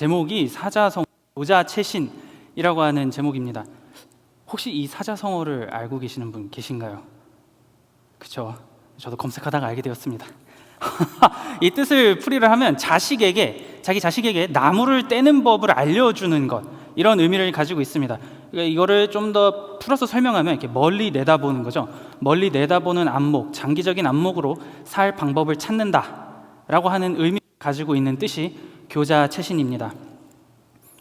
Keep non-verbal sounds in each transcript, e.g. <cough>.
제목이 사자성 교자채신이라고 하는 제목입니다. 혹시 이 사자성어를 알고 계시는 분 계신가요? 그쵸? 저도 검색하다가 알게 되었습니다. <laughs> 이 뜻을 풀이를 하면 자식에게 자기 자식에게 나무를 떼는 법을 알려주는 것 이런 의미를 가지고 있습니다. 그러니까 이거를 좀 더 풀어서 설명하면 이렇게 멀리 내다보는 거죠. 멀리 내다보는 안목, 장기적인 안목으로 살 방법을 찾는다라고 하는 의미를 가지고 있는 뜻이 교자채신입니다.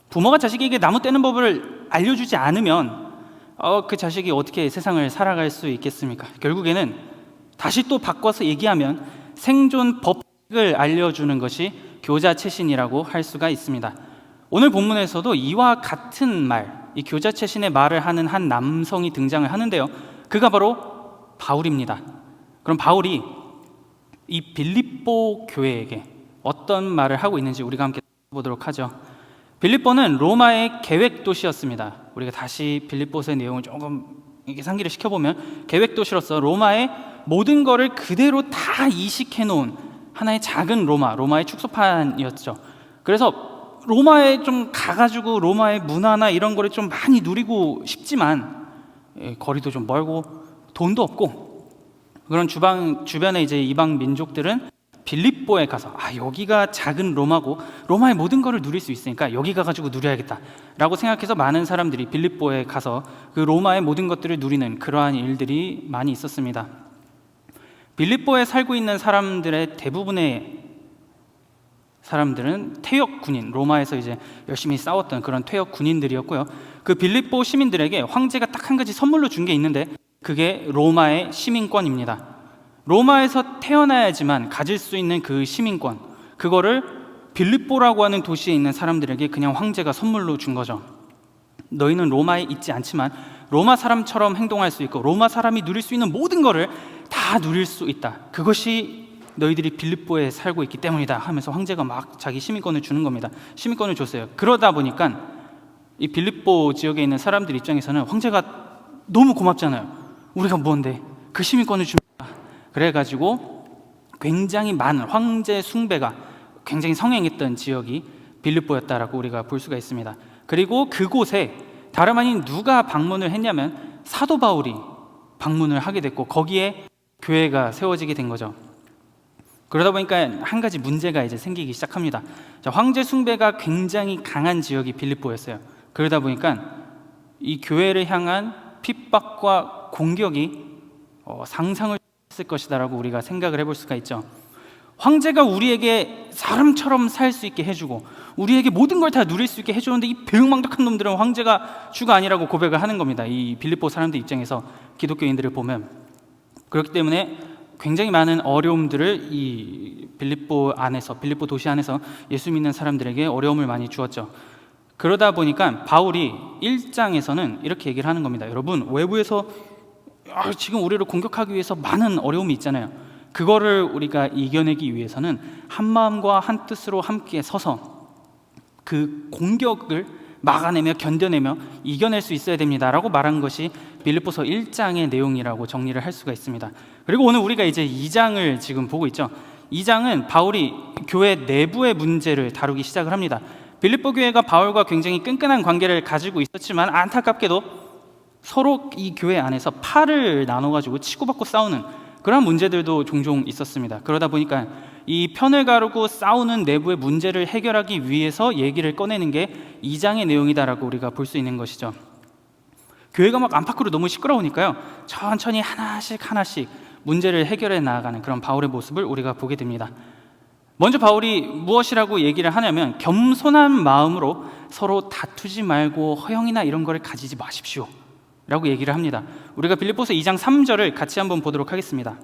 부모가 자식에게 나무 떼는 법을 알려주지 않으면 어, 그 자식이 어떻게 세상을 살아갈 수 있겠습니까? 결국에는 다시 또 바꿔서 얘기하면 생존 법칙을 알려주는 것이 교자채신이라고 할 수가 있습니다. 오늘 본문에서도 이와 같은 말, 이 교자채신의 말을 하는 한 남성이 등장을 하는데요. 그가 바로 바울입니다. 그럼 바울이 이 빌립보 교회에게 어떤 말을 하고 있는지 우리가 함께 보도록 하죠. 빌립보는 로마의 계획 도시였습니다. 우리가 다시 빌립보서의 내용을 조금 이렇게 상기를 시켜보면 계획 도시로서 로마의 모든 것을 그대로 다 이식해 놓은 하나의 작은 로마, 로마의 축소판이었죠. 그래서 로마에 좀 가가지고 로마의 문화나 이런 거를 좀 많이 누리고 싶지만 예, 거리도 좀 멀고 돈도 없고 그런 주방 주변에 이제 이방 민족들은 빌립보에 가서 아 여기가 작은 로마고 로마의 모든 것을 누릴 수 있으니까 여기 가가지고 누려야겠다라고 생각해서 많은 사람들이 빌립보에 가서 그 로마의 모든 것들을 누리는 그러한 일들이 많이 있었습니다. 빌립보에 살고 있는 사람들의 대부분의 사람들은 퇴역 군인, 로마에서 이제 열심히 싸웠던 그런 퇴역 군인들이었고요. 그 빌립보 시민들에게 황제가 딱 한 가지 선물로 준 게 있는데 그게 로마의 시민권입니다. 로마에서 태어나야지만 가질 수 있는 그 시민권, 그거를 빌립보라고 하는 도시에 있는 사람들에게 그냥 황제가 선물로 준 거죠. 너희는 로마에 있지 않지만 로마 사람처럼 행동할 수 있고 로마 사람이 누릴 수 있는 모든 것을 다 누릴 수 있다. 그것이 너희들이 빌립보에 살고 있기 때문이다 하면서 황제가 막 자기 시민권을 주는 겁니다. 시민권을 줬어요. 그러다 보니까 이 빌립보 지역에 있는 사람들 입장에서는 황제가 너무 고맙잖아요. 우리가 뭔데 그 시민권을 줍니다. 그래가지고 굉장히 많은 황제 숭배가 굉장히 성행했던 지역이 빌립보였다라고 우리가 볼 수가 있습니다. 그리고 그곳에 다름 아닌 누가 방문을 했냐면 사도 바울이 방문을 하게 됐고 거기에 교회가 세워지게 된 거죠. 그러다 보니까 한 가지 문제가 이제 생기기 시작합니다. 자, 황제 숭배가 굉장히 강한 지역이 빌립보였어요. 그러다 보니까 이 교회를 향한 핍박과 공격이 어, 상상을 했을 것이다라고 우리가 생각을 해볼 수가 있죠. 황제가 우리에게 사람처럼 살 수 있게 해주고 우리에게 모든 걸 다 누릴 수 있게 해주는데 이 배은망덕한 놈들은 황제가 주가 아니라고 고백을 하는 겁니다. 이 빌립보 사람들 입장에서 기독교인들을 보면 그렇기 때문에 굉장히 많은 어려움들을 이 빌립보 안에서 빌립보 도시 안에서 예수 믿는 사람들에게 어려움을 많이 주었죠. 그러다 보니까 바울이 1장에서는 이렇게 얘기를 하는 겁니다. 여러분, 외부에서 아, 지금 우리를 공격하기 위해서 많은 어려움이 있잖아요. 그거를 우리가 이겨내기 위해서는 한 마음과 한 뜻으로 함께 서서 그 공격을 막아내며 견뎌내며 이겨낼 수 있어야 됩니다라고 말한 것이 빌립보서 1장의 내용이라고 정리를 할 수가 있습니다. 그리고 오늘 우리가 이제 2장을 지금 보고 있죠. 2장은 바울이 교회 내부의 문제를 다루기 시작을 합니다. 빌립보 교회가 바울과 굉장히 끈끈한 관계를 가지고 있었지만 안타깝게도 서로 이 교회 안에서 팔을 나눠 가지고 치고받고 싸우는 그런 문제들도 종종 있었습니다. 그러다 보니까 이 편을 가르고 싸우는 내부의 문제를 해결하기 위해서 얘기를 꺼내는 게 2장의 내용이다라고 우리가 볼 수 있는 것이죠. 교회가 막 안팎으로 너무 시끄러우니까요. 천천히 하나씩 하나씩 문제를 해결해 나아가는 그런 바울의 모습을 우리가 보게 됩니다. 먼저 바울이 무엇이라고 얘기를 하냐면 겸손한 마음으로 서로 다투지 말고 허영이나 이런 거를 가지지 마십시오. 라고 얘기를 합니다. 우리가 빌립보서 2장 3절을 같이 한번 보도록 하겠습니다.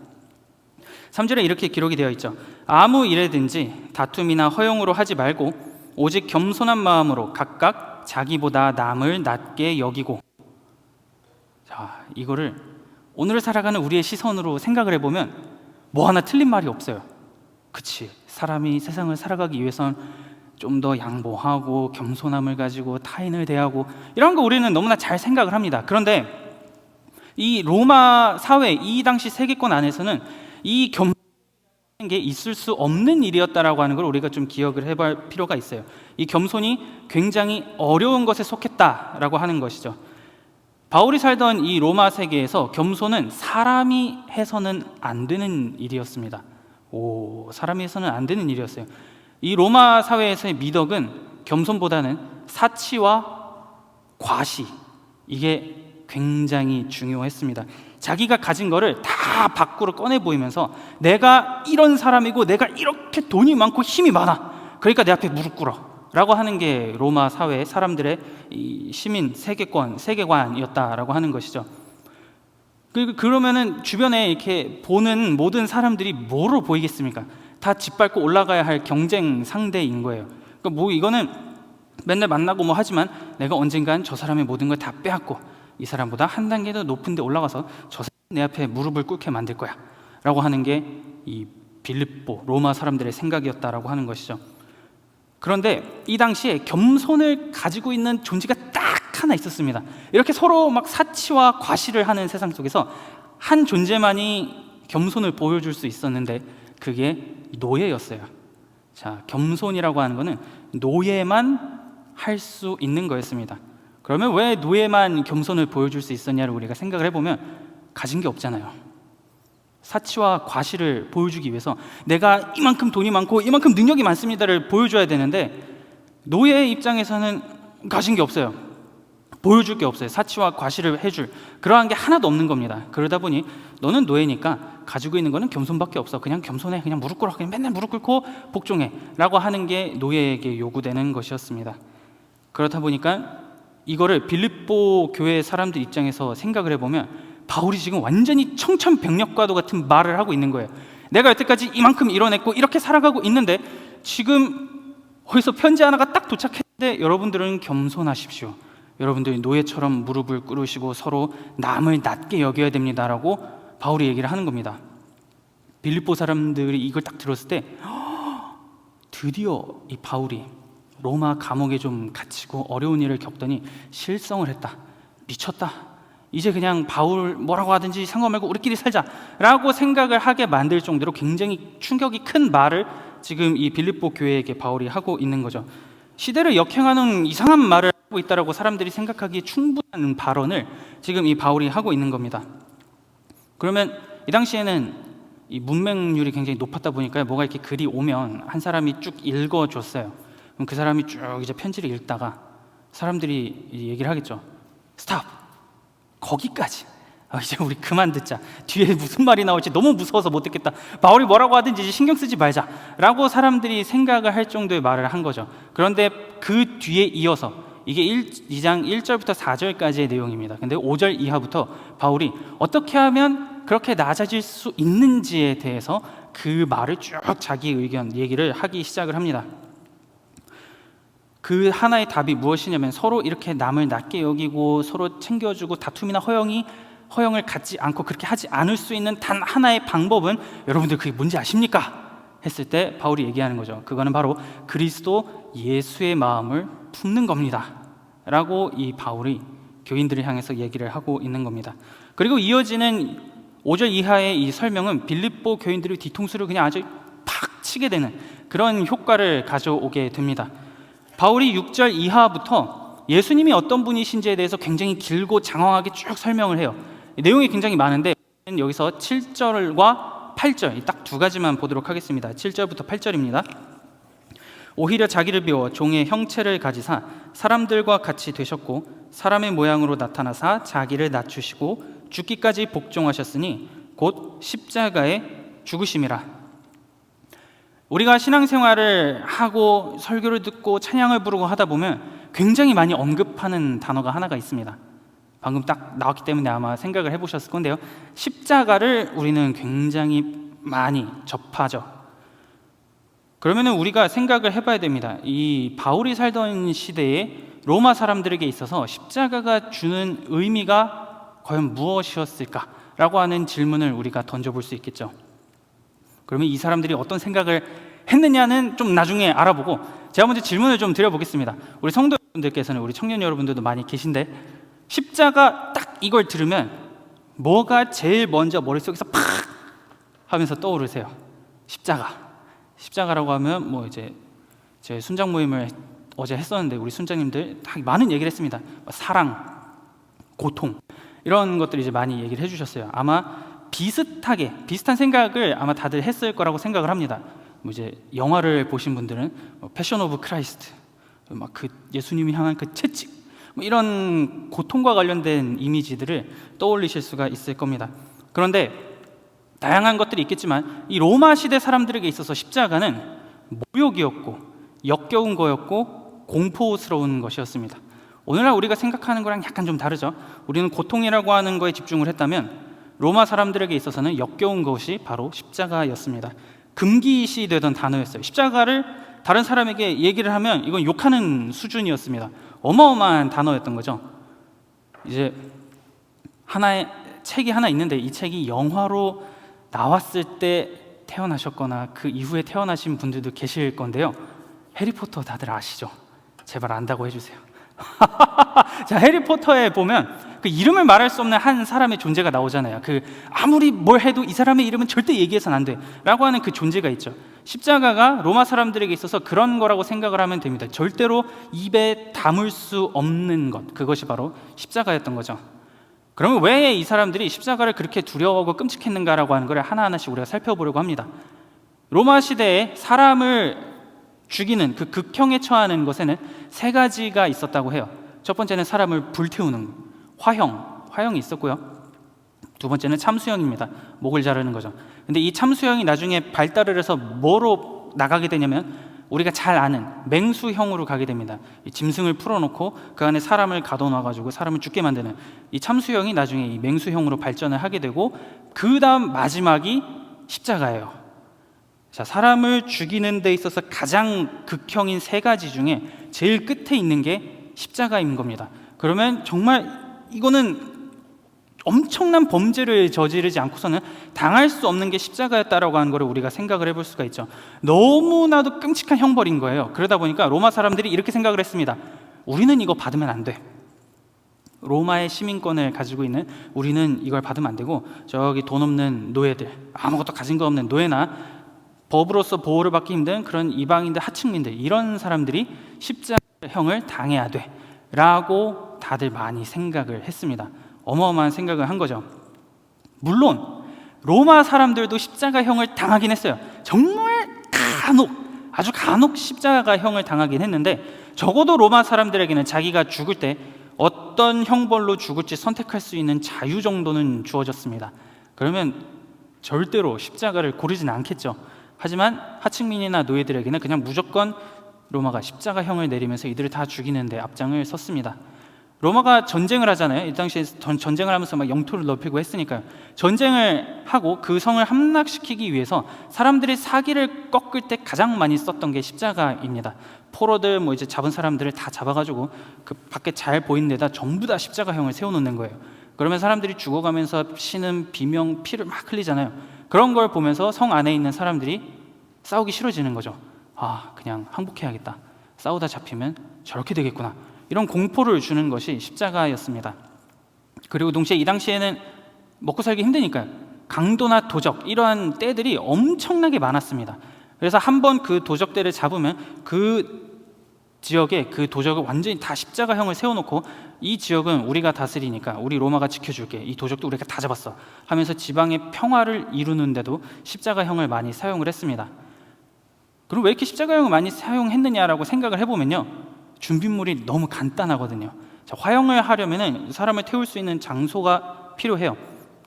3절에 이렇게 기록이 되어 있죠. 아무 일에든지 다툼이나 허용으로 하지 말고 오직 겸손한 마음으로 각각 자기보다 남을 낮게 여기고 자, 이거를 오늘을 살아가는 우리의 시선으로 생각을 해 보면 뭐 하나 틀린 말이 없어요. 그치. 사람이 세상을 살아가기 위해선 좀 더 양보하고 겸손함을 가지고 타인을 대하고 이런 거 우리는 너무나 잘 생각을 합니다. 그런데 이 로마 사회 이 당시 세계권 안에서는 이 겸 게 있을 수 없는 일이었다라고 하는 걸 우리가 좀 기억을 해볼 필요가 있어요. 이 겸손이 굉장히 어려운 것에 속했다라고 하는 것이죠. 바울이 살던 이 로마 세계에서 겸손은 사람이 해서는 안 되는 일이었습니다. 오, 사람이 해서는 안 되는 일이었어요. 이 로마 사회에서의 미덕은 겸손보다는 사치와 과시 이게 굉장히 중요했습니다. 자기가 가진 거를 다 밖으로 꺼내 보이면서 내가 이런 사람이고 내가 이렇게 돈이 많고 힘이 많아. 그러니까 내 앞에 무릎 꿇어. 라고 하는 게 로마 사회 사람들의 이 시민 세계권, 세계관이었다라고 하는 것이죠. 그- 그러면은 주변에 이렇게 보는 모든 사람들이 뭐로 보이겠습니까? 다 짓밟고 올라가야 할 경쟁 상대인 거예요. 그러니까 뭐 이거는 맨날 만나고 뭐 하지만 내가 언젠간 저 사람의 모든 걸 다 빼앗고 이 사람보다 한 단계 더 높은 데 올라가서 저 사람 내 앞에 무릎을 꿇게 만들 거야. 라고 하는 게 이 빌립보 로마 사람들의 생각이었다라고 하는 것이죠. 그런데 이 당시에 겸손을 가지고 있는 존재가 딱 하나 있었습니다. 이렇게 서로 막 사치와 과시를 하는 세상 속에서 한 존재만이 겸손을 보여줄 수 있었는데 그게 노예였어요. 자, 겸손이라고 하는 거는 노예만 할 수 있는 거였습니다. 그러면 왜 노예만 겸손을 보여줄 수 있었냐를 우리가 생각을 해보면 가진 게 없잖아요. 사치와 과시를 보여주기 위해서 내가 이만큼 돈이 많고 이만큼 능력이 많습니다를 보여줘야 되는데 노예의 입장에서는 가진 게 없어요. 보여줄 게 없어요. 사치와 과시를 해줄 그러한 게 하나도 없는 겁니다. 그러다 보니 너는 노예니까 가지고 있는 거는 겸손밖에 없어. 그냥 겸손해. 그냥 무릎 꿇어. 그냥 맨날 무릎 꿇고 복종해.라고 하는 게 노예에게 요구되는 것이었습니다. 그렇다 보니까 이거를 빌립보 교회 사람들 입장에서 생각을 해보면 바울이 지금 완전히 청천벽력과도 같은 말을 하고 있는 거예요. 내가 여태까지 이만큼 이뤄냈고 이렇게 살아가고 있는데 지금 어디서 편지 하나가 딱 도착했는데 여러분들은 겸손하십시오. 여러분들이 노예처럼 무릎을 꿇으시고 서로 남을 낮게 여겨야 됩니다라고 바울이 얘기를 하는 겁니다. 빌립보 사람들이 이걸 딱 들었을 때 드디어 이 바울이 로마 감옥에 좀 갇히고 어려운 일을 겪더니 실성을 했다. 미쳤다. 이제 그냥 바울 뭐라고 하든지 상관 말고 우리끼리 살자라고 생각을 하게 만들 정도로 굉장히 충격이 큰 말을 지금 이 빌립보 교회에게 바울이 하고 있는 거죠. 시대를 역행하는 이상한 말을 하고 있다라고 사람들이 생각하기에 충분한 발언을 지금 이 바울이 하고 있는 겁니다. 그러면 이 당시에는 이 문맹률이 굉장히 높았다 보니까 뭐가 이렇게 글이 오면 한 사람이 쭉 읽어줬어요. 그럼 그 사람이 쭉 이제 편지를 읽다가 사람들이 이 얘기를 하겠죠. 스탑. 거기까지. 아, 이제 우리 그만 듣자. 뒤에 무슨 말이 나올지 너무 무서워서 못 듣겠다. 바울이 뭐라고 하든지 신경 쓰지 말자 라고 사람들이 생각을 할 정도의 말을 한 거죠. 그런데 그 뒤에 이어서 이게 1, 2장 1절부터 4절까지의 내용입니다. 근데 5절 이하부터 바울이 어떻게 하면 그렇게 낮아질 수 있는지에 대해서 그 말을 쭉 자기 의견 얘기를 하기 시작을 합니다. 그 하나의 답이 무엇이냐면 서로 이렇게 남을 낮게 여기고 서로 챙겨주고 다툼이나 허영이 허영을 갖지 않고 그렇게 하지 않을 수 있는 단 하나의 방법은 여러분들 그게 뭔지 아십니까? 했을 때 바울이 얘기하는 거죠. 그거는 바로 그리스도 예수의 마음을 품는 겁니다. 라고 이 바울이 교인들을 향해서 얘기를 하고 있는 겁니다. 그리고 이어지는 5절 이하의 이 설명은 빌립보 교인들의 뒤통수를 그냥 아주 팍 치게 되는 그런 효과를 가져오게 됩니다. 바울이 6절 이하부터 예수님이 어떤 분이신지에 대해서 굉장히 길고 장황하게 쭉 설명을 해요. 내용이 굉장히 많은데 여기서 7절과 8절 딱 두 가지만 보도록 하겠습니다. 7절부터 8절입니다. 오히려 자기를 비워 종의 형체를 가지사 사람들과 같이 되셨고 사람의 모양으로 나타나사 자기를 낮추시고 죽기까지 복종하셨으니 곧 십자가에 죽으심이라. 우리가 신앙생활을 하고 설교를 듣고 찬양을 부르고 하다 보면 굉장히 많이 언급하는 단어가 하나가 있습니다. 방금 딱 나왔기 때문에 아마 생각을 해보셨을 건데요. 십자가를 우리는 굉장히 많이 접하죠. 그러면 우리가 생각을 해봐야 됩니다. 이 바울이 살던 시대에 로마 사람들에게 있어서 십자가가 주는 의미가 과연 무엇이었을까라고 하는 질문을 우리가 던져볼 수 있겠죠. 그러면 이 사람들이 어떤 생각을 했느냐는 좀 나중에 알아보고 제가 먼저 질문을 좀 드려보겠습니다. 우리 성도 여러분들께서는 우리 청년 여러분들도 많이 계신데 십자가 딱 이걸 들으면 뭐가 제일 먼저 머릿속에서 팍 하면서 떠오르세요? 십자가. 십자가라고 하면 뭐 이제 제 순장 모임을 어제 했었는데 우리 순장님들 다 많은 얘기를 했습니다. 뭐 사랑, 고통 이런 것들 이제 많이 얘기를 해주셨어요. 아마 비슷하게 비슷한 생각을 아마 다들 했을 거라고 생각을 합니다. 뭐 이제 영화를 보신 분들은 뭐 패션 오브 크라이스트, 막 그 예수님이 향한 그 채찍, 뭐 이런 고통과 관련된 이미지들을 떠올리실 수가 있을 겁니다. 그런데 다양한 것들이 있겠지만 이 로마 시대 사람들에게 있어서 십자가는 모욕이었고 역겨운 거였고 공포스러운 것이었습니다. 오늘날 우리가 생각하는 거랑 약간 좀 다르죠. 우리는 고통이라고 하는 거에 집중을 했다면 로마 사람들에게 있어서는 역겨운 것이 바로 십자가였습니다. 금기시 되던 단어였어요. 십자가를 다른 사람에게 얘기를 하면 이건 욕하는 수준이었습니다. 어마어마한 단어였던 거죠. 이제 하나의 책이 하나 있는데 이 책이 영화로 나왔을 때 태어나셨거나 그 이후에 태어나신 분들도 계실 건데요. 해리포터 다들 아시죠? 제발 안다고 해주세요. <laughs> 자, 해리포터에 보면 그 이름을 말할 수 없는 한 사람의 존재가 나오잖아요. 그 아무리 뭘 해도 이 사람의 이름은 절대 얘기해서는 안 돼. 라고 하는 그 존재가 있죠. 십자가가 로마 사람들에게 있어서 그런 거라고 생각을 하면 됩니다. 절대로 입에 담을 수 없는 것. 그것이 바로 십자가였던 거죠. 그러면 왜 이 사람들이 십자가를 그렇게 두려워하고 끔찍했는가라고 하는 걸 하나하나씩 우리가 살펴보려고 합니다. 로마 시대에 사람을 죽이는 그 극형에 처하는 것에는 세 가지가 있었다고 해요. 첫 번째는 사람을 불태우는 화형, 화형이 있었고요. 두 번째는 참수형입니다. 목을 자르는 거죠. 근데 이 참수형이 나중에 발달을 해서 뭐로 나가게 되냐면 우리가 잘 아는 맹수형으로 가게 됩니다. 이 짐승을 풀어놓고 그 안에 사람을 가둬놔가지고 사람을 죽게 만드는 이 참수형이 나중에 이 맹수형으로 발전을 하게 되고 그 다음 마지막이 십자가예요. 자, 사람을 죽이는 데 있어서 가장 극형인 세 가지 중에 제일 끝에 있는 게 십자가인 겁니다. 그러면 정말 이거는 엄청난 범죄를 저지르지 않고서는 당할 수 없는 게 십자가였다라고 하는 거를 우리가 생각을 해볼 수가 있죠. 너무나도 끔찍한 형벌인 거예요. 그러다 보니까 로마 사람들이 이렇게 생각을 했습니다. 우리는 이거 받으면 안 돼. 로마의 시민권을 가지고 있는 우리는 이걸 받으면 안 되고 저기 돈 없는 노예들 아무것도 가진 거 없는 노예나 법으로서 보호를 받기 힘든 그런 이방인들 하층민들 이런 사람들이 십자형을 당해야 돼라고 다들 많이 생각을 했습니다. 어마어마한 생각을 한 거죠. 물론 로마 사람들도 십자가형을 당하긴 했어요. 정말 간혹 아주 간혹 십자가형을 당하긴 했는데 적어도 로마 사람들에게는 자기가 죽을 때 어떤 형벌로 죽을지 선택할 수 있는 자유 정도는 주어졌습니다. 그러면 절대로 십자가를 고르지는 않겠죠. 하지만 하층민이나 노예들에게는 그냥 무조건 로마가 십자가형을 내리면서 이들을 다 죽이는데 앞장을 섰습니다. 로마가 전쟁을 하잖아요. 이 당시에 전- 전쟁을 하면서 막 영토를 넓히고 했으니까요. 전쟁을 하고 그 성을 함락시키기 위해서 사람들이 사기를 꺾을 때 가장 많이 썼던 게 십자가입니다. 포로들 뭐 이제 잡은 사람들을 다 잡아가지고 그 밖에 잘 보이는 데다 전부 다 십자가형을 세워놓는 거예요. 그러면 사람들이 죽어가면서 피는 비명 피를 막 흘리잖아요. 그런 걸 보면서 성 안에 있는 사람들이 싸우기 싫어지는 거죠. 아 그냥 항복해야겠다. 싸우다 잡히면 저렇게 되겠구나. 이런 공포를 주는 것이 십자가였습니다. 그리고 동시에 이 당시에는 먹고 살기 힘드니까요. 강도나 도적 이러한 때들이 엄청나게 많았습니다. 그래서 한 번 그 도적들을 잡으면 그 지역에 그 도적을 완전히 다 십자가형을 세워놓고 이 지역은 우리가 다스리니까 우리 로마가 지켜줄게 이 도적도 우리가 다 잡았어 하면서 지방의 평화를 이루는데도 십자가형을 많이 사용을 했습니다. 그럼 왜 이렇게 십자가형을 많이 사용했느냐라고 생각을 해보면요 준비물이 너무 간단하거든요. 자, 화형을 하려면은 사람을 태울 수 있는 장소가 필요해요.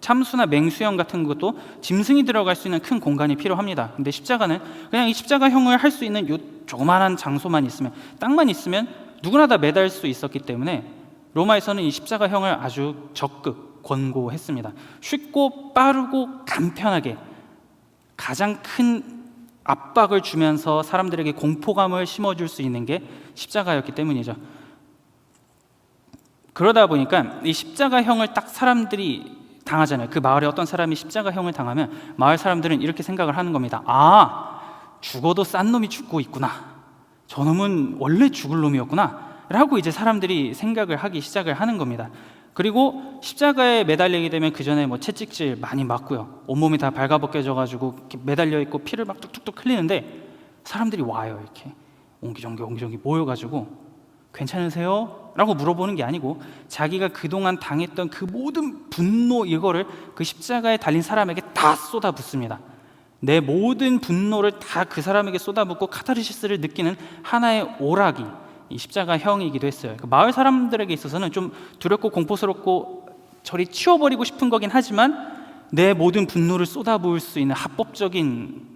참수나 맹수형 같은 것도 짐승이 들어갈 수 있는 큰 공간이 필요합니다. 근데 십자가는 그냥 이 십자가형을 할 수 있는 요 조그만한 장소만 있으면 땅만 있으면 누구나 다 매달 수 있었기 때문에 로마에서는 이 십자가형을 아주 적극 권고했습니다. 쉽고 빠르고 간편하게 가장 큰 압박을 주면서 사람들에게 공포감을 심어줄 수 있는 게 십자가였기 때문이죠. 그러다 보니까 이 십자가형을 딱 사람들이 당하잖아요. 그 마을에 어떤 사람이 십자가형을 당하면 마을 사람들은 이렇게 생각을 하는 겁니다. 아, 죽어도 싼 놈이 죽고 있구나. 저놈은 원래 죽을 놈이었구나. 라고 이제 사람들이 생각을 하기 시작을 하는 겁니다. 그리고 십자가에 매달리게 되면 그 전에 뭐 채찍질 많이 맞고요. 온몸이 다 발가벗겨져가지고 매달려 있고 피를 막 뚝뚝뚝 흘리는데 사람들이 와요 이렇게 옹기종기 옹기종기 모여가지고 괜찮으세요? 라고 물어보는 게 아니고 자기가 그동안 당했던 그 모든 분노 이거를 그 십자가에 달린 사람에게 다 쏟아붓습니다. 내 모든 분노를 다 그 사람에게 쏟아붓고 카타르시스를 느끼는 하나의 오락이 이 십자가형이기도 했어요. 그 마을 사람들에게 있어서는 좀 두렵고 공포스럽고 저리 치워버리고 싶은 거긴 하지만 내 모든 분노를 쏟아부을 수 있는 합법적인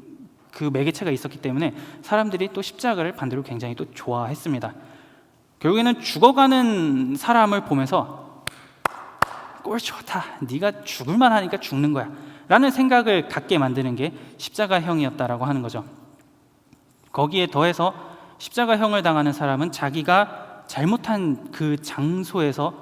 그 매개체가 있었기 때문에 사람들이 또 십자가를 반대로 굉장히 또 좋아했습니다. 결국에는 죽어가는 사람을 보면서 꼴 좋다. 네가 죽을 만하니까 죽는 거야. 라는 생각을 갖게 만드는 게 십자가형이었다라고 하는 거죠. 거기에 더해서 십자가형을 당하는 사람은 자기가 잘못한 그 장소에서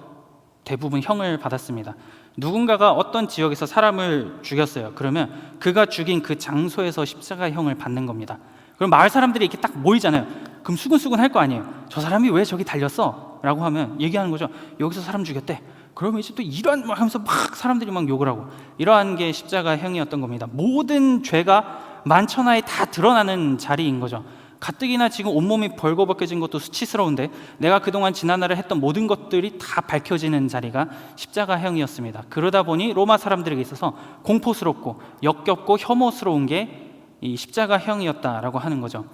대부분 형을 받았습니다. 누군가가 어떤 지역에서 사람을 죽였어요. 그러면 그가 죽인 그 장소에서 십자가형을 받는 겁니다. 그럼 마을 사람들이 이렇게 딱 모이잖아요. 그럼 수근수근 할 거 아니에요. 저 사람이 왜 저기 달렸어? 라고 하면 얘기하는 거죠. 여기서 사람 죽였대. 그러면 이제 또 이런 막 하면서 막 사람들이 막 욕을 하고 이러한 게 십자가형이었던 겁니다. 모든 죄가 만천하에 다 드러나는 자리인 거죠. 가뜩이나 지금 온몸이 벌거벗겨진 것도 수치스러운데 내가 그동안 지난날에 했던 모든 것들이 다 밝혀지는 자리가 십자가형이었습니다. 그러다 보니 로마 사람들에게 있어서 공포스럽고 역겹고 혐오스러운 게 이 십자가형이었다라고 하는 거죠.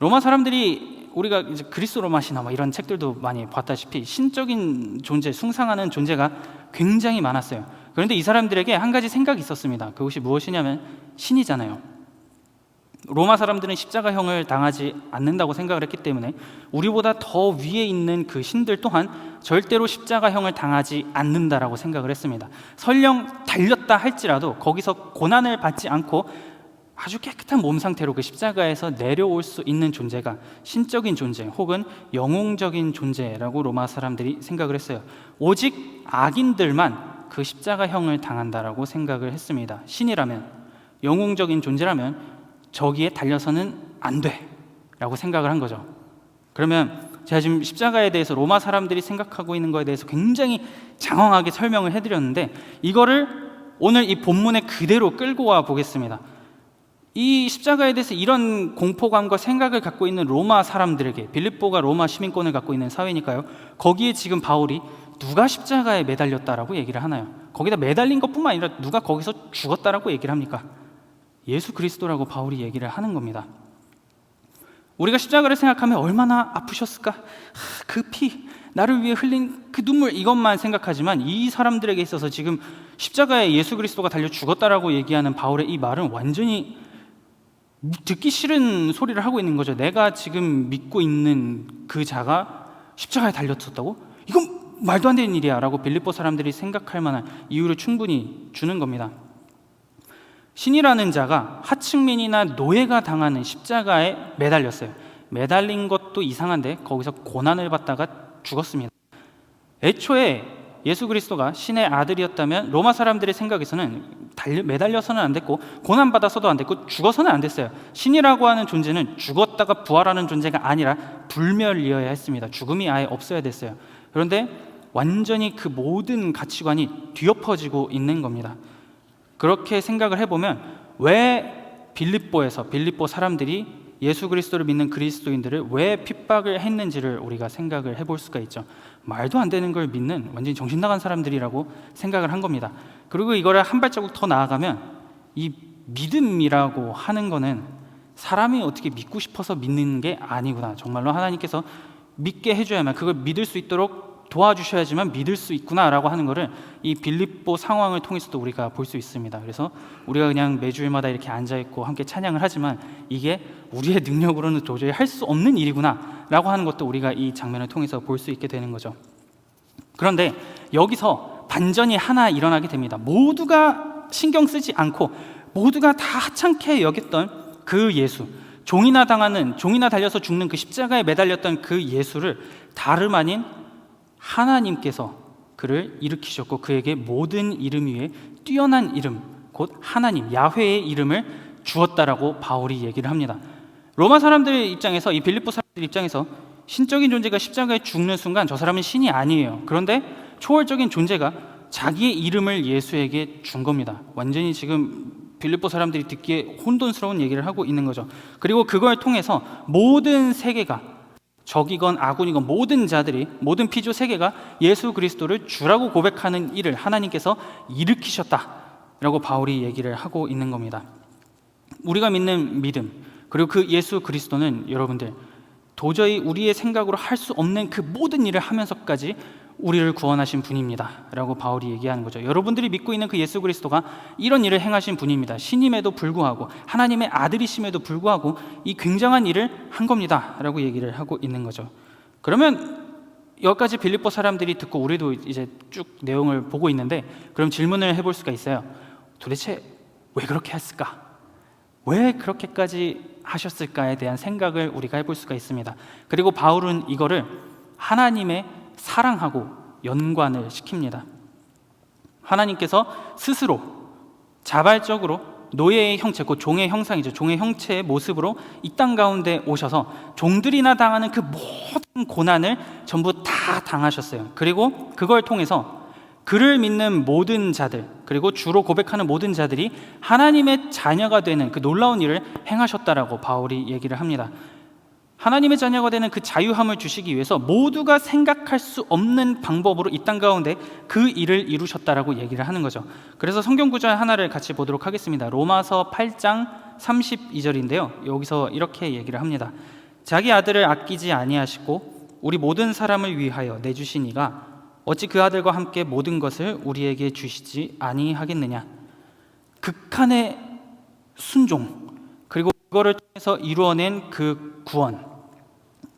로마 사람들이 우리가 이제 그리스 로마시나 뭐 이런 책들도 많이 봤다시피 신적인 존재, 숭상하는 존재가 굉장히 많았어요. 그런데 이 사람들에게 한 가지 생각이 있었습니다. 그것이 무엇이냐면 신이잖아요. 로마 사람들은 십자가형을 당하지 않는다고 생각을 했기 때문에 우리보다 더 위에 있는 그 신들 또한 절대로 십자가형을 당하지 않는다라고 생각을 했습니다. 설령 달렸다 할지라도 거기서 고난을 받지 않고 아주 깨끗한 몸 상태로 그 십자가에서 내려올 수 있는 존재가 신적인 존재 혹은 영웅적인 존재라고 로마 사람들이 생각을 했어요. 오직 악인들만 그 십자가형을 당한다라고 생각을 했습니다. 신이라면 영웅적인 존재라면 저기에 달려서는 안 돼 라고 생각을 한 거죠. 그러면 제가 지금 십자가에 대해서 로마 사람들이 생각하고 있는 거에 대해서 굉장히 장황하게 설명을 해드렸는데 이거를 오늘 이 본문에 그대로 끌고 와 보겠습니다. 이 십자가에 대해서 이런 공포감과 생각을 갖고 있는 로마 사람들에게 빌립보가 로마 시민권을 갖고 있는 사회니까요. 거기에 지금 바울이 누가 십자가에 매달렸다라고 얘기를 하나요? 거기다 매달린 것뿐만 아니라 누가 거기서 죽었다라고 얘기를 합니까? 예수 그리스도라고 바울이 얘기를 하는 겁니다. 우리가 십자가를 생각하면 얼마나 아프셨을까? 그 피, 나를 위해 흘린 그 눈물 이것만 생각하지만 이 사람들에게 있어서 지금 십자가에 예수 그리스도가 달려 죽었다라고 얘기하는 바울의 이 말은 완전히 듣기 싫은 소리를 하고 있는 거죠. 내가 지금 믿고 있는 그 자가 십자가에 달렸었다고? 이건 말도 안 되는 일이야라고 빌립보 사람들이 생각할 만한 이유를 충분히 주는 겁니다. 신이라는 자가 하층민이나 노예가 당하는 십자가에 매달렸어요. 매달린 것도 이상한데 거기서 고난을 받다가 죽었습니다. 애초에 예수 그리스도가 신의 아들이었다면 로마 사람들의 생각에서는 달려, 매달려서는 안 됐고 고난 받아서도 안 됐고 죽어서는 안 됐어요. 신이라고 하는 존재는 죽었다가 부활하는 존재가 아니라 불멸이어야 했습니다. 죽음이 아예 없어야 됐어요. 그런데 완전히 그 모든 가치관이 뒤엎어지고 있는 겁니다. 그렇게 생각을 해보면 왜 빌립보에서 빌립보 사람들이 예수 그리스도를 믿는 그리스도인들을 왜 핍박을 했는지를 우리가 생각을 해볼 수가 있죠. 말도 안 되는 걸 믿는 완전히 정신 나간 사람들이라고 생각을 한 겁니다. 그리고 이거를 한 발자국 더 나아가면 이 믿음이라고 하는 거는 사람이 어떻게 믿고 싶어서 믿는 게 아니구나. 정말로 하나님께서 믿게 해줘야만 그걸 믿을 수 있도록 도와주셔야지만 믿을 수 있구나라고 하는 것을 이 빌립보 상황을 통해서도 우리가 볼 수 있습니다. 그래서 우리가 그냥 매주일마다 이렇게 앉아 있고 함께 찬양을 하지만 이게 우리의 능력으로는 도저히 할 수 없는 일이구나라고 하는 것도 우리가 이 장면을 통해서 볼 수 있게 되는 거죠. 그런데 여기서 반전이 하나 일어나게 됩니다. 모두가 신경 쓰지 않고 모두가 다 하찮게 여겼던 그 예수, 종이나 당하는 종이나 달려서 죽는 그 십자가에 매달렸던 그 예수를 다름 아닌 하나님께서 그를 일으키셨고 그에게 모든 이름 위에 뛰어난 이름 곧 하나님 야훼의 이름을 주었다라고 바울이 얘기를 합니다. 로마 사람들의 입장에서 이 빌립보 사람들 입장에서 신적인 존재가 십자가에 죽는 순간 저 사람은 신이 아니에요. 그런데 초월적인 존재가 자기의 이름을 예수에게 준 겁니다. 완전히 지금 빌립보 사람들이 듣기에 혼돈스러운 얘기를 하고 있는 거죠. 그리고 그걸 통해서 모든 세계가 적이건 아군이건 모든 자들이 모든 피조 세계가 예수 그리스도를 주라고 고백하는 일을 하나님께서 일으키셨다라고 바울이 얘기를 하고 있는 겁니다. 우리가 믿는 믿음 그리고 그 예수 그리스도는 여러분들 도저히 우리의 생각으로 할 수 없는 그 모든 일을 하면서까지 우리를 구원하신 분입니다라고 바울이 얘기하는 거죠. 여러분들이 믿고 있는 그 예수 그리스도가 이런 일을 행하신 분입니다. 신임에도 불구하고 하나님의 아들이심에도 불구하고 이 굉장한 일을 한 겁니다라고 얘기를 하고 있는 거죠. 그러면 여기까지 빌립보 사람들이 듣고 우리도 이제 쭉 내용을 보고 있는데 그럼 질문을 해볼 수가 있어요. 도대체 왜 그렇게 했을까? 왜 그렇게까지 하셨을까에 대한 생각을 우리가 해볼 수가 있습니다. 그리고 바울은 이거를 하나님의 사랑하고 연관을 시킵니다. 하나님께서 스스로 자발적으로 노예의 형체, 곧 종의 형상이죠. 종의 형체의 모습으로 이 땅 가운데 오셔서 종들이나 당하는 그 모든 고난을 전부 다 당하셨어요. 그리고 그걸 통해서 그를 믿는 모든 자들, 그리고 주로 고백하는 모든 자들이 하나님의 자녀가 되는 그 놀라운 일을 행하셨다라고 바울이 얘기를 합니다. 하나님의 자녀가 되는 그 자유함을 주시기 위해서 모두가 생각할 수 없는 방법으로 이 땅 가운데 그 일을 이루셨다라고 얘기를 하는 거죠. 그래서 성경 구절 하나를 같이 보도록 하겠습니다. 로마서 8장 32절인데요. 여기서 이렇게 얘기를 합니다. 자기 아들을 아끼지 아니하시고 우리 모든 사람을 위하여 내주신 이가 어찌 그 아들과 함께 모든 것을 우리에게 주시지 아니하겠느냐. 극한의 순종 그리고 그거를 통해서 이루어낸 그 구원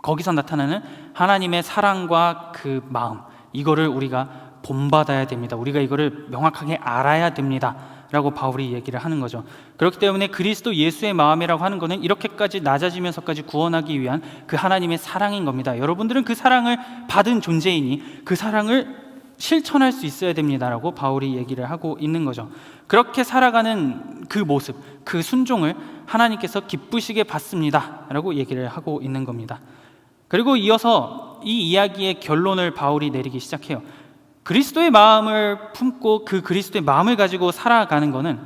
거기서 나타나는 하나님의 사랑과 그 마음 이거를 우리가 본받아야 됩니다. 우리가 이거를 명확하게 알아야 됩니다. 라고 바울이 얘기를 하는 거죠. 그렇기 때문에 그리스도 예수의 마음이라고 하는 것은 이렇게까지 낮아지면서까지 구원하기 위한 그 하나님의 사랑인 겁니다. 여러분들은 그 사랑을 받은 존재이니 그 사랑을 실천할 수 있어야 됩니다라고 바울이 얘기를 하고 있는 거죠. 그렇게 살아가는 그 모습, 그 순종을 하나님께서 기쁘시게 받습니다라고 얘기를 하고 있는 겁니다. 그리고 이어서 이 이야기의 결론을 바울이 내리기 시작해요. 그리스도의 마음을 품고 그 그리스도의 마음을 가지고 살아가는 것은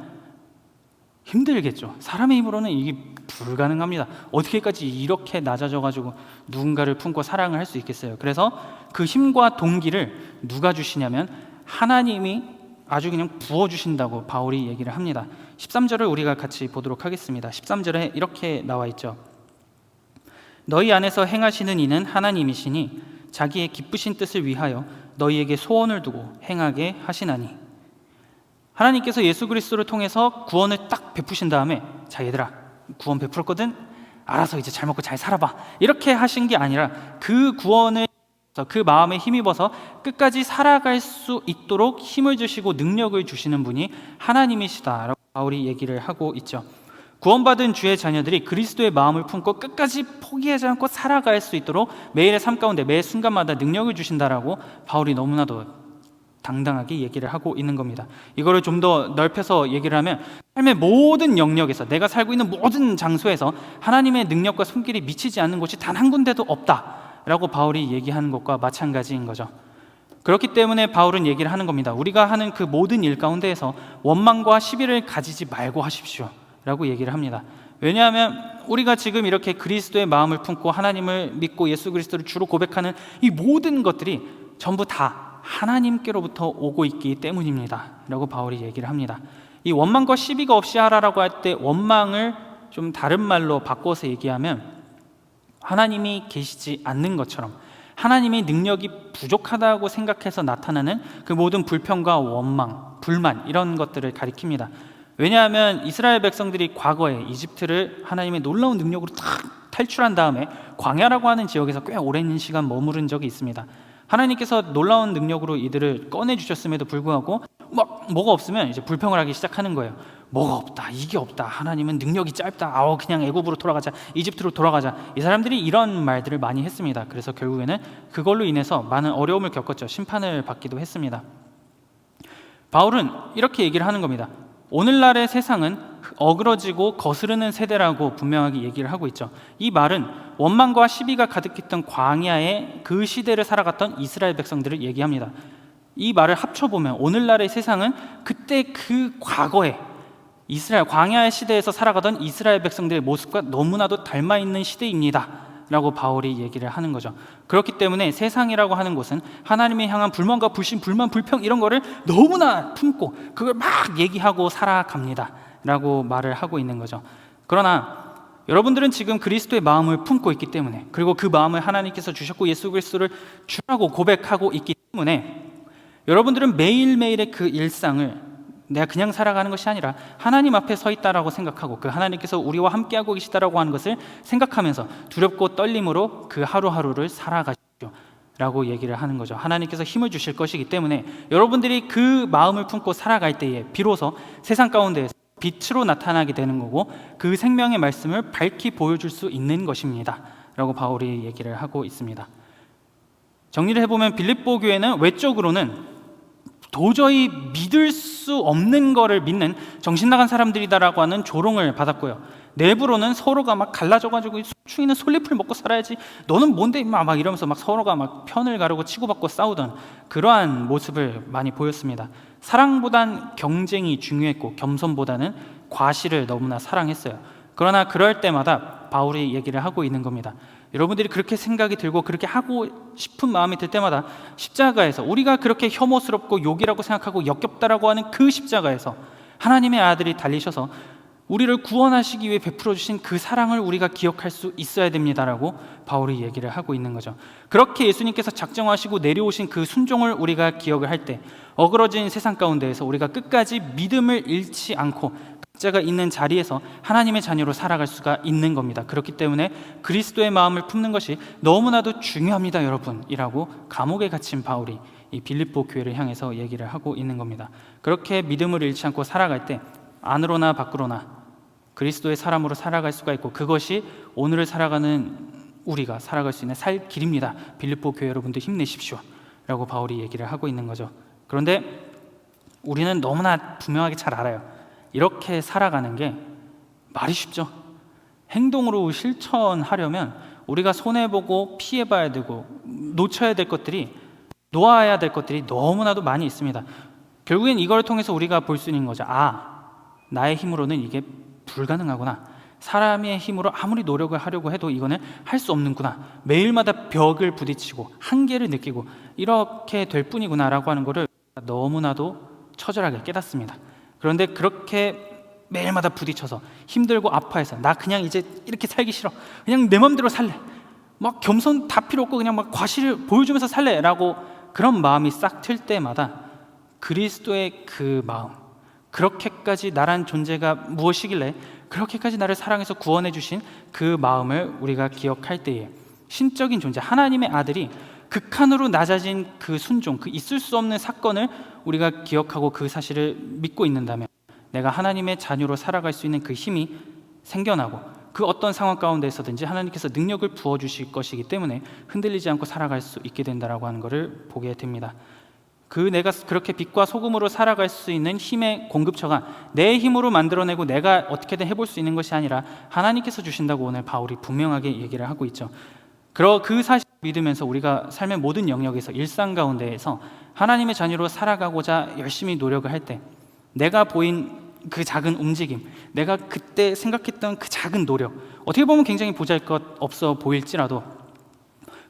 힘들겠죠. 사람의 힘으로는 이게 불가능합니다. 어떻게까지 이렇게 낮아져 가지고 누군가를 품고 사랑을 할 수 있겠어요. 그래서 그 힘과 동기를 누가 주시냐면 하나님이 아주 그냥 부어 주신다고 바울이 얘기를 합니다. 13절을 우리가 같이 보도록 하겠습니다. 13절에 이렇게 나와 있죠. 너희 안에서 행하시는 이는 하나님이시니 자기의 기쁘신 뜻을 위하여 너희에게 소원을 두고 행하게 하시나니. 하나님께서 예수 그리스도를 통해서 구원을 딱 베푸신 다음에 자 얘들아 구원 베풀었거든? 알아서 이제 잘 먹고 잘 살아봐. 이렇게 하신 게 아니라 그 구원을 그 마음에 힘입어서 끝까지 살아갈 수 있도록 힘을 주시고 능력을 주시는 분이 하나님이시다라고 바울이 얘기를 하고 있죠. 구원받은 주의 자녀들이 그리스도의 마음을 품고 끝까지 포기하지 않고 살아갈 수 있도록 매일의 삶 가운데 매 순간마다 능력을 주신다라고 바울이 너무나도 당당하게 얘기를 하고 있는 겁니다. 이거를 좀 더 넓혀서 얘기를 하면 삶의 모든 영역에서 내가 살고 있는 모든 장소에서 하나님의 능력과 손길이 미치지 않는 곳이 단 한 군데도 없다라고 바울이 얘기하는 것과 마찬가지인 거죠. 그렇기 때문에 바울은 얘기를 하는 겁니다. 우리가 하는 그 모든 일 가운데에서 원망과 시비를 가지지 말고 하십시오. 라고 얘기를 합니다. 왜냐하면 우리가 지금 이렇게 그리스도의 마음을 품고 하나님을 믿고 예수 그리스도를 주로 고백하는 이 모든 것들이 전부 다 하나님께로부터 오고 있기 때문입니다. 라고 바울이 얘기를 합니다. 이 원망과 시비가 없이 하라라고 할 때 원망을 좀 다른 말로 바꿔서 얘기하면 하나님이 계시지 않는 것처럼 하나님의 능력이 부족하다고 생각해서 나타나는 그 모든 불평과 원망, 불만 이런 것들을 가리킵니다. 왜냐하면 이스라엘 백성들이 과거에 이집트를 하나님의 놀라운 능력으로 탁 탈출한 다음에 광야라고 하는 지역에서 꽤 오랜 시간 머무른 적이 있습니다. 하나님께서 놀라운 능력으로 이들을 꺼내 주셨음에도 불구하고 막 뭐가 없으면 이제 불평을 하기 시작하는 거예요. 뭐가 없다, 이게 없다. 하나님은 능력이 짧다. 아우 그냥 애굽으로 돌아가자, 이집트로 돌아가자. 이 사람들이 이런 말들을 많이 했습니다. 그래서 결국에는 그걸로 인해서 많은 어려움을 겪었죠. 심판을 받기도 했습니다. 바울은 이렇게 얘기를 하는 겁니다. 오늘날의 세상은 어그러지고 거스르는 세대라고 분명하게 얘기를 하고 있죠. 이 말은 원망과 시비가 가득했던 광야의 그 시대를 살아갔던 이스라엘 백성들을 얘기합니다. 이 말을 합쳐보면 오늘날의 세상은 그때 그 과거에 이스라엘 광야의 시대에서 살아가던 이스라엘 백성들의 모습과 너무나도 닮아 있는 시대입니다. 라고 바울이 얘기를 하는 거죠. 그렇기 때문에 세상이라고 하는 곳은 하나님이 향한 불만과 불신, 불만, 불평 이런 거를 너무나 품고 그걸 막 얘기하고 살아갑니다. 라고 말을 하고 있는 거죠. 그러나 여러분들은 지금 그리스도의 마음을 품고 있기 때문에 그리고 그 마음을 하나님께서 주셨고 예수 그리스도를 주라고 고백하고 있기 때문에 여러분들은 매일매일의 그 일상을 내가 그냥 살아가는 것이 아니라 하나님 앞에 서 있다라고 생각하고 그 하나님께서 우리와 함께하고 계시다라고 하는 것을 생각하면서 두렵고 떨림으로 그 하루하루를 살아가십시오. 라고 얘기를 하는 거죠. 하나님께서 힘을 주실 것이기 때문에 여러분들이 그 마음을 품고 살아갈 때에 비로소 세상 가운데에서 빛으로 나타나게 되는 거고 그 생명의 말씀을 밝히 보여줄 수 있는 것입니다. 라고 바울이 얘기를 하고 있습니다. 정리를 해보면 빌립보 교회는 외적으로는 도저히 믿을 수 없는 거를 믿는 정신 나간 사람들이다라고 하는 조롱을 받았고요. 내부로는 서로가 막 갈라져가지고 충이는 솔잎을 먹고 살아야지. 너는 뭔데 임마 막 이러면서 막 서로가 막 편을 가르고 치고받고 싸우던 그러한 모습을 많이 보였습니다. 사랑보단 경쟁이 중요했고 겸손보다는 과실을 너무나 사랑했어요. 그러나 그럴 때마다 바울이 얘기를 하고 있는 겁니다. 여러분들이 그렇게 생각이 들고 그렇게 하고 싶은 마음이 들 때마다 십자가에서 우리가 그렇게 혐오스럽고 욕이라고 생각하고 역겹다라고 하는 그 십자가에서 하나님의 아들이 달리셔서 우리를 구원하시기 위해 베풀어 주신 그 사랑을 우리가 기억할 수 있어야 됩니다라고 바울이 얘기를 하고 있는 거죠. 그렇게 예수님께서 작정하시고 내려오신 그 순종을 우리가 기억을 할 때 어그러진 세상 가운데에서 우리가 끝까지 믿음을 잃지 않고 각자가 있는 자리에서 하나님의 자녀로 살아갈 수가 있는 겁니다. 그렇기 때문에 그리스도의 마음을 품는 것이 너무나도 중요합니다, 여러분이라고 감옥에 갇힌 바울이 이 빌립보 교회를 향해서 얘기를 하고 있는 겁니다. 그렇게 믿음을 잃지 않고 살아갈 때 안으로나 밖으로나 그리스도의 사람으로 살아갈 수가 있고 그것이 오늘을 살아가는 우리가 살아갈 수 있는 살 길입니다. 빌립보 교회 여러분들 힘내십시오. 라고 바울이 얘기를 하고 있는 거죠. 그런데 우리는 너무나 분명하게 잘 알아요. 이렇게 살아가는 게 말이 쉽죠. 행동으로 실천하려면 우리가 손해보고 피해봐야 되고 놓쳐야 될 것들이 놓아야 될 것들이 너무나도 많이 있습니다. 결국엔 이걸 통해서 우리가 볼 수 있는 거죠. 아, 나의 힘으로는 이게 불가능하구나. 사람의 힘으로 아무리 노력을 하려고 해도 이거는 할 수 없는구나. 매일마다 벽을 부딪히고 한계를 느끼고 이렇게 될 뿐이구나라고 하는 것을 너무나도 처절하게 깨닫습니다. 그런데 그렇게 매일마다 부딪혀서 힘들고 아파해서 나 그냥 이제 이렇게 살기 싫어. 그냥 내 맘대로 살래. 막 겸손 다 필요 없고 그냥 막 과실을 보여주면서 살래라고 그런 마음이 싹 틀 때마다 그리스도의 그 마음 그렇게까지 나란 존재가 무엇이길래 그렇게까지 나를 사랑해서 구원해 주신 그 마음을 우리가 기억할 때에 신적인 존재 하나님의 아들이 극한으로 낮아진 그 순종 그 있을 수 없는 사건을 우리가 기억하고 그 사실을 믿고 있는다면 내가 하나님의 자녀로 살아갈 수 있는 그 힘이 생겨나고 그 어떤 상황 가운데서든지 하나님께서 능력을 부어 주실 것이기 때문에 흔들리지 않고 살아갈 수 있게 된다라고 하는 것을 보게 됩니다. 그 내가 그렇게 빛과 소금으로 살아갈 수 있는 힘의 공급처가 내 힘으로 만들어내고 내가 어떻게든 해볼 수 있는 것이 아니라 하나님께서 주신다고 오늘 바울이 분명하게 얘기를 하고 있죠. 그러 그 사실 믿으면서 우리가 삶의 모든 영역에서 일상 가운데에서 하나님의 자녀로 살아가고자 열심히 노력을 할 때 내가 보인 그 작은 움직임, 내가 그때 생각했던 그 작은 노력, 어떻게 보면 굉장히 보잘것 없어 보일지라도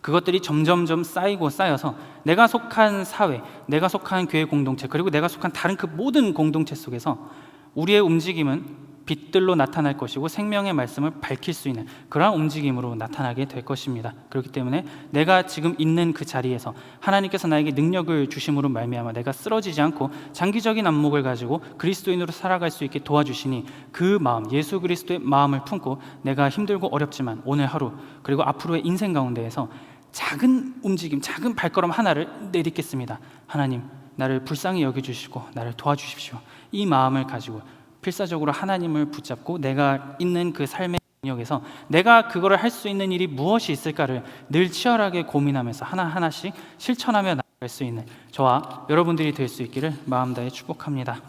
그것들이 점점점 쌓이고 쌓여서 내가 속한 사회, 내가 속한 교회 공동체, 그리고 내가 속한 다른 그 모든 공동체 속에서 우리의 움직임은 빛들로 나타날 것이고 생명의 말씀을 밝힐 수 있는 그러한 움직임으로 나타나게 될 것입니다. 그렇기 때문에 내가 지금 있는 그 자리에서 하나님께서 나에게 능력을 주심으로 말미암아 내가 쓰러지지 않고 장기적인 안목을 가지고 그리스도인으로 살아갈 수 있게 도와주시니 그 마음 예수 그리스도의 마음을 품고 내가 힘들고 어렵지만 오늘 하루 그리고 앞으로의 인생 가운데에서 작은 움직임, 작은 발걸음 하나를 내딛겠습니다. 하나님, 나를 불쌍히 여겨 주시고 나를 도와주십시오. 이 마음을 가지고 필사적으로 하나님을 붙잡고 내가 있는 그 삶의 영역에서 내가 그거를 할 수 있는 일이 무엇이 있을까를 늘 치열하게 고민하면서 하나하나씩 실천하며 나갈 수 있는 저와 여러분들이 될 수 있기를 마음 다해 축복합니다.